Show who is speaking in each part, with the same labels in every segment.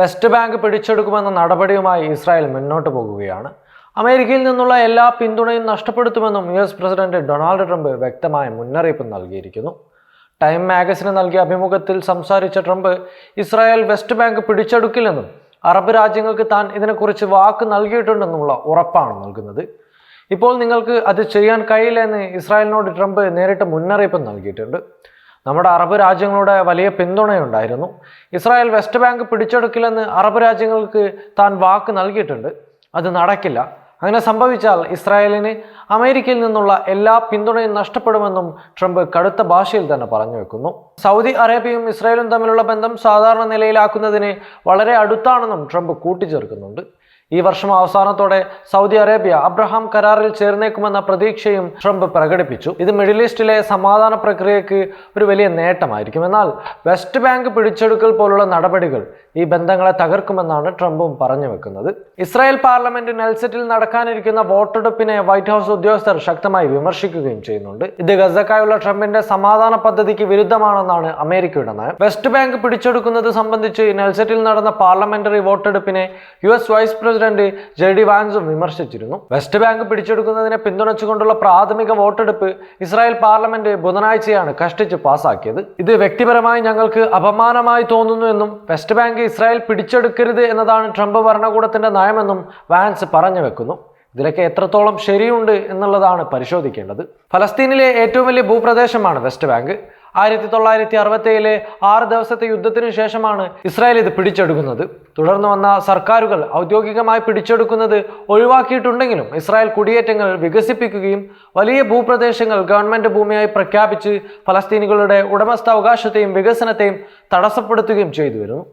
Speaker 1: West bank പിടിച്ചെടുക്കുമെന്ന നടപടിയുമായി Israel മുന്നോട്ട് പോകുകയാണ്. അമേരിക്കയിൽ നിന്നുള്ള എല്ലാ പിന്തുണയും നഷ്ടപ്പെടുത്തുമെന്നും U S president Donald Trump വ്യക്തമായ മുന്നറിയിപ്പ് നൽകിയിരിക്കുന്നു. ടൈം മാഗസിന് നൽകിയ അഭിമുഖത്തിൽ സംസാരിച്ച ട്രംപ് ഇസ്രായേൽ വെസ്റ്റ് ബാങ്ക് പിടിച്ചെടുക്കില്ലെന്നും അറബ് രാജ്യങ്ങൾക്ക് താൻ ഇതിനെക്കുറിച്ച് വാക്ക് നൽകിയിട്ടുണ്ടെന്നുള്ള ഉറപ്പാണ് നൽകുന്നത്. ഇപ്പോൾ നിങ്ങൾക്ക് അത് ചെയ്യാൻ കഴിയില്ല എന്ന് ഇസ്രായേലിനോട് ട്രംപ് നേരിട്ട് മുന്നറിയിപ്പ് നൽകിയിട്ടുണ്ട്. നമ്മുടെ അറബ് രാജ്യങ്ങളുടെ വലിയ പിന്തുണയുണ്ടായിരുന്നു. ഇസ്രായേൽ വെസ്റ്റ് ബാങ്ക് പിടിച്ചെടുക്കില്ലെന്ന് അറബ് രാജ്യങ്ങൾക്ക് താൻ വാക്ക് നൽകിയിട്ടുണ്ട്. അത് നടക്കില്ല. അങ്ങനെ സംഭവിച്ചാൽ ഇസ്രായേലിന് അമേരിക്കയിൽ നിന്നുള്ള എല്ലാ പിന്തുണയും നഷ്ടപ്പെടുമെന്നും ട്രംപ് കടുത്ത ഭാഷയിൽ തന്നെ പറഞ്ഞു വെക്കുന്നു. സൗദി അറേബ്യയും ഇസ്രായേലും തമ്മിലുള്ള ബന്ധം സാധാരണ നിലയിലാക്കുന്നതിന് വളരെ അടുത്താണെന്നും ട്രംപ് കൂട്ടിച്ചേർക്കുന്നുണ്ട്. ഈ വർഷം അവസാനത്തോടെ സൗദി അറേബ്യ അബ്രഹാം കരാറിൽ ചേർന്നേക്കുമെന്ന പ്രതീക്ഷയും ട്രംപ് പ്രകടിപ്പിച്ചു. ഇത് മിഡിൽ ഈസ്റ്റിലെ സമാധാന പ്രക്രിയയ്ക്ക് ഒരു വലിയ നേട്ടമായിരിക്കും. എന്നാൽ വെസ്റ്റ് ബാങ്ക് പിടിച്ചെടുക്കൽ പോലുള്ള നടപടികൾ ഈ ബന്ധങ്ങളെ തകർക്കുമെന്നാണ് ട്രംപും പറഞ്ഞു വെക്കുന്നത്. ഇസ്രായേൽ പാർലമെന്റ് നെൽസെറ്റിൽ നടക്കാനിരിക്കുന്ന വോട്ടെടുപ്പിനെ വൈറ്റ് ഹൗസ് ഉദ്യോഗസ്ഥർ ശക്തമായി വിമർശിക്കുകയും ചെയ്യുന്നുണ്ട്. ഇത് ഗസക്കായുള്ള ട്രംപിന്റെ സമാധാന പദ്ധതിക്ക് വിരുദ്ധമാണെന്നാണ് അമേരിക്കയുടെ നയം. വെസ്റ്റ് ബാങ്ക് പിടിച്ചെടുക്കുന്നത് സംബന്ധിച്ച് നെൽസെറ്റിൽ നടന്ന parliamentary വോട്ടെടുപ്പിനെ U S vice president J D വാൻസും വിമർശിച്ചിരുന്നു. വെസ്റ്റ് ബാങ്ക് പിടിച്ചെടുക്കുന്നതിനെ പിന്തുണച്ചുകൊണ്ടുള്ള പ്രാഥമിക വോട്ടെടുപ്പ് ഇസ്രായേൽ പാർലമെന്റ് ബുധനാഴ്ചയാണ് കഷ്ടിച്ച് പാസാക്കിയത്. ഇത് വ്യക്തിപരമായി ഞങ്ങൾക്ക് അപമാനമായി തോന്നുന്നു എന്നും വെസ്റ്റ് ബാങ്ക് ഇസ്രായേൽ പിടിച്ചെടുക്കരുത് എന്നതാണ് ട്രംപ് ഭരണകൂടത്തിന്റെ നയമെന്നും വാൻസ് പറഞ്ഞു വെക്കുന്നു. ഇതിലൊക്കെ എത്രത്തോളം ശരിയുണ്ട് എന്നുള്ളതാണ് പരിശോധിക്കേണ്ടത്. ഫലസ്തീനിലെ ഏറ്റവും വലിയ ഭൂപ്രദേശമാണ് വെസ്റ്റ് ബാങ്ക്. ആയിരത്തി തൊള്ളായിരത്തി അറുപത്തേഴിലെ ആറ് ദിവസത്തെ യുദ്ധത്തിനു ശേഷമാണ് ഇസ്രായേൽ ഇത് പിടിച്ചെടുക്കുന്നത്. തുടർന്ന് വന്ന സർക്കാരുകൾ ഔദ്യോഗികമായി പിടിച്ചെടുക്കുന്നത് ഒഴിവാക്കിയിട്ടുണ്ടെങ്കിലും ഇസ്രായേൽ കുടിയേറ്റങ്ങൾ വികസിപ്പിക്കുകയും വലിയ ഭൂപ്രദേശങ്ങൾ ഗവൺമെന്റ് ഭൂമിയായി പ്രഖ്യാപിച്ച് ഫലസ്തീനികളുടെ ഉടമസ്ഥാവകാശത്തെയും വികസനത്തെയും തടസ്സപ്പെടുത്തുകയും ചെയ്തു വരുന്നു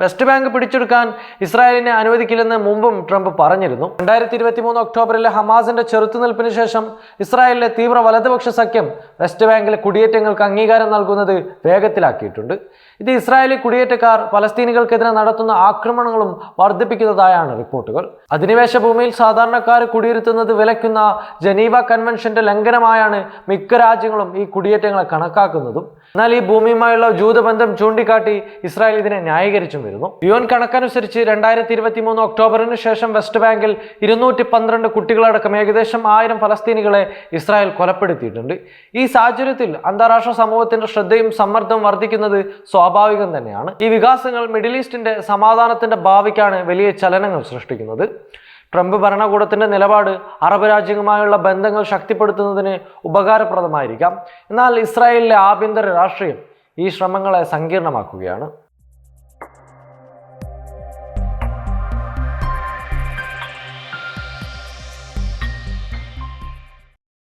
Speaker 1: വെസ്റ്റ് ബാങ്ക് പിടിച്ചെടുക്കാൻ ഇസ്രായേലിനെ അനുവദിക്കില്ലെന്ന് മുമ്പും ട്രംപ് പറഞ്ഞിരുന്നു. രണ്ടായിരത്തി ഇരുപത്തി മൂന്ന് ഒക്ടോബറിലെ ഹമാസിന്റെ ചെറുത്തുനിൽപ്പിന് ശേഷം ഇസ്രായേലിലെ തീവ്ര വലതുപക്ഷ സഖ്യം വെസ്റ്റ് ബാങ്കിലെ കുടിയേറ്റങ്ങൾക്ക് അംഗീകാരം നൽകുന്നത് വേഗത്തിലാക്കിയിട്ടുണ്ട്. ഇത് ഇസ്രായേലി കുടിയേറ്റക്കാർ പലസ്തീനികൾക്കെതിരെ നടത്തുന്ന ആക്രമണങ്ങളും വർദ്ധിപ്പിക്കുന്നതായാണ് റിപ്പോർട്ടുകൾ. അധിനിവേശ ഭൂമിയിൽ സാധാരണക്കാർ കുടിയിരുത്തുന്നത് വിലക്കുന്ന ജനീവ കൺവെൻഷന്റെ ലംഘനമായാണ് മിക്ക രാജ്യങ്ങളും ഈ കുടിയേറ്റങ്ങളെ കണക്കാക്കുന്നതും. എന്നാൽ ഈ ഭൂമിയുമായുള്ള ജൂതബന്ധം ചൂണ്ടിക്കാട്ടി ഇസ്രായേൽ ഇതിനെ ന്യായീകരിച്ചും. വരുന്നു യു എൻ കണക്കനുസരിച്ച് രണ്ടായിരത്തി ഇരുപത്തി മൂന്ന് ഒക്ടോബറിന് ശേഷം വെസ്റ്റ് ബാങ്കിൽ ഇരുന്നൂറ്റി പന്ത്രണ്ട് കുട്ടികളടക്കം ഏകദേശം ആയിരം ഫലസ്തീനികളെ ഇസ്രായേൽ കൊലപ്പെടുത്തിയിട്ടുണ്ട്. ഈ സാഹചര്യത്തിൽ അന്താരാഷ്ട്ര സമൂഹത്തിന്റെ ശ്രദ്ധയും സമ്മർദ്ദവും വർദ്ധിക്കുന്നത് സ്വാഭാവികം തന്നെയാണ്. ഈ വികാസങ്ങൾ മിഡിൽ ഈസ്റ്റിന്റെ സമാധാനത്തിന്റെ ഭാവിക്കാണ് വലിയ ചലനങ്ങൾ സൃഷ്ടിക്കുന്നത്. ട്രംപ് ഭരണകൂടത്തിന്റെ നിലപാട് അറബ് രാജ്യങ്ങളുമായുള്ള ബന്ധങ്ങൾ ശക്തിപ്പെടുത്തുന്നതിന് ഉപകാരപ്രദമായിരിക്കാം. എന്നാൽ ഇസ്രായേലിലെ ആഭ്യന്തര രാഷ്ട്രീയം ഈ ശ്രമങ്ങളെ സങ്കീർണമാക്കുകയാണ്.